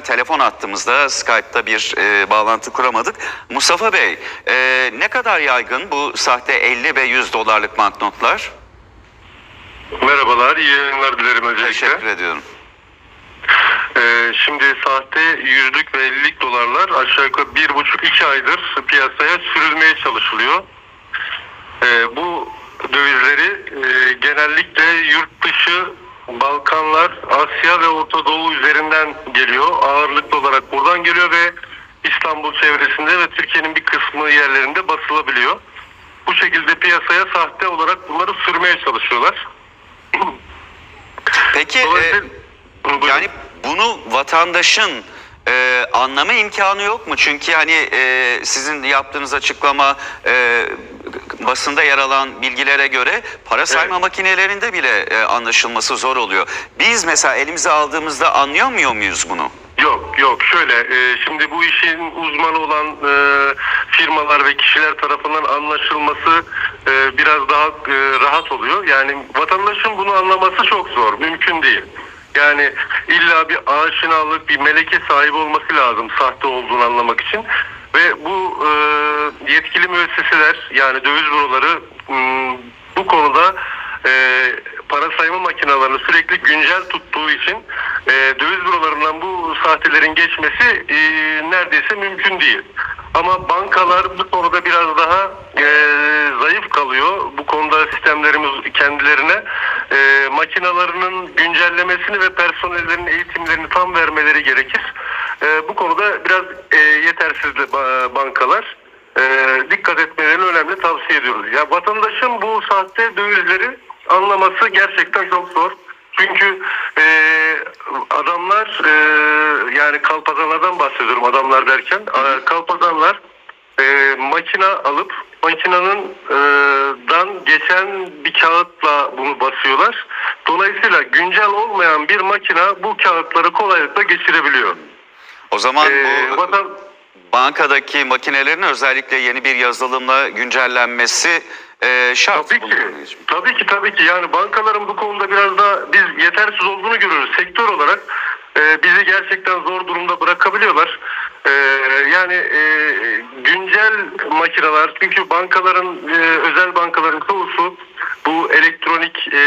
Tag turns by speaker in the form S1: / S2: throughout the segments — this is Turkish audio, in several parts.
S1: telefon attığımızda Skype'ta bir e, bağlantı kuramadık. Mustafa Bey e, ne kadar yaygın bu sahte 50 ve 100 dolarlık banknotlar?
S2: Merhabalar, iyi yayınlar dilerim öncelikle.
S1: Teşekkür ediyorum.
S2: Ee, şimdi sahte yüzlük ve ellilik dolarlar aşağı yukarı bir buçuk iki aydır piyasaya sürülmeye çalışılıyor. Ee, bu dövizleri e, genellikle yurt dışı Balkanlar, Asya ve Orta Doğu üzerinden geliyor. Ağırlıklı olarak buradan geliyor ve İstanbul çevresinde ve Türkiye'nin bir kısmı yerlerinde basılabiliyor. Bu şekilde piyasaya sahte olarak bunları sürmeye çalışıyorlar.
S1: Peki e, yani bunu vatandaşın e, anlama imkanı yok mu? Çünkü hani e, sizin yaptığınız açıklama e, basında yer alan bilgilere göre para sayma
S2: Evet.
S1: makinelerinde bile e, anlaşılması zor oluyor. Biz mesela elimize aldığımızda anlıyor muyuz bunu?
S2: Yok yok şöyle e, şimdi bu işin uzmanı olan e, firmalar ve kişiler tarafından anlaşılması e, biraz daha e, rahat oluyor. Yani vatandaşın bunu anlaması çok zor mümkün değil. Yani illa bir aşinalık bir meleke sahibi olması lazım sahte olduğunu anlamak için. Ve bu e, yetkili müesseseler yani döviz büroları m, bu konuda e, para sayma makinalarını sürekli güncel tuttuğu için e, döviz bürolarından bu sahtelerin geçmesi e, neredeyse mümkün değil. Ama bankalar bu konuda biraz daha e, zayıf kalıyor. Bu konuda sistemlerimiz kendilerine e, makinalarının güncellemesini ve personellerin eğitimlerini tam vermeleri gerekir. E, bu konuda biraz e, yetersiz de ba- bankalar e, dikkat etmelerini önemli tavsiye ediyoruz. Ya vatandaşın bu sahte dövizleri anlaması gerçekten çok zor. Çünkü e, adamlar e, yani kalpazanlardan bahsediyorum adamlar derken e, kalpazanlar e, makina alıp makinanın e, dan geçen bir kağıtla bunu basıyorlar. Dolayısıyla güncel olmayan bir makina bu kağıtları kolaylıkla geçirebiliyor.
S1: O zaman
S2: E,
S1: bu
S2: vatan,
S1: bankadaki makinelerin özellikle yeni bir yazılımla güncellenmesi e, şart.
S2: Tabii ki. Tabii ki tabii ki. Yani bankaların bu konuda biraz da biz yetersiz olduğunu görüyoruz. Sektör olarak e, bizi gerçekten zor durumda bırakabiliyorlar. E, yani e, güncel makineler çünkü bankaların e, özel bankaların çoğusu bu elektronik e,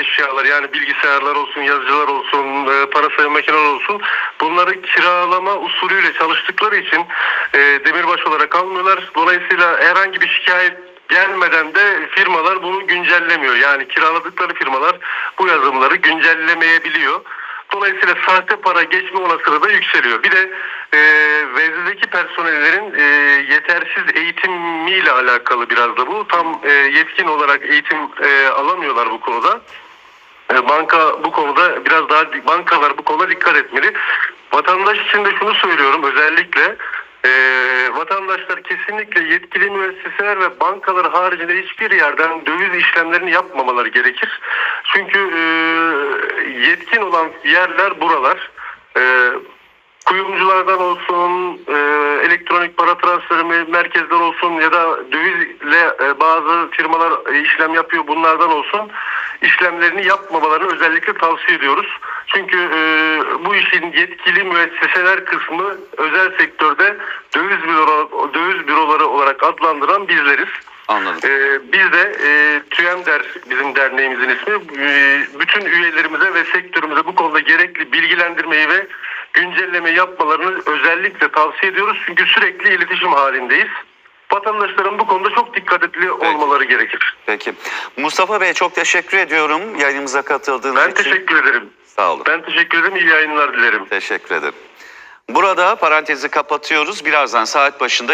S2: eşyalar yani bilgisayarlar olsun, yazıcılar olsun, e, para sayım makineler olsun bunları kiralama usulüyle çalıştıkları için e, demirbaş olarak almıyorlar. Dolayısıyla herhangi bir şikayet gelmeden de firmalar bunu güncellemiyor. Yani kiraladıkları firmalar bu yazılımları güncellemeyebiliyor. Dolayısıyla sahte para geçme olasılığı da yükseliyor. Bir de e, veznedeki personellerin e, yetersiz eğitimiyle alakalı biraz da bu. Tam e, yetkin olarak eğitim e, alamıyorlar bu konuda. E, Banka bu konuda biraz daha bankalar bu konuda dikkat etmeli. Vatandaş için de şunu söylüyorum özellikle e, vatandaşlar kesinlikle yetkili müesseseler ve bankalar haricinde hiçbir yerden döviz işlemlerini yapmamaları gerekir. Çünkü e, yetkin olan yerler buralar. E, kuyumculardan olsun, e, elektronik para transferi me- merkezler olsun ya da dövizle e, bazı firmalar e, işlem yapıyor bunlardan olsun işlemlerini yapmamalarını özellikle tavsiye ediyoruz. Çünkü e, bu işin yetkili müesseseler kısmı özel sektörde döviz büroları, döviz büroları olarak adlandıran bizleriz.
S1: Anladım.
S2: Ee, biz de e, TÜEMDER bizim derneğimizin ismi. Ee, bütün üyelerimize ve sektörümüze bu konuda gerekli bilgilendirmeyi ve güncelleme yapmalarını özellikle tavsiye ediyoruz. Çünkü sürekli iletişim halindeyiz. Vatandaşların bu konuda çok dikkatli olmaları gerekir.
S1: Peki. Mustafa Bey çok teşekkür ediyorum yayınımıza katıldığınız
S2: Ben
S1: için.
S2: teşekkür ederim.
S1: Sağ olun.
S2: Ben teşekkür ederim. İyi yayınlar dilerim.
S1: Teşekkür ederim. Burada parantezi kapatıyoruz. Birazdan saat başında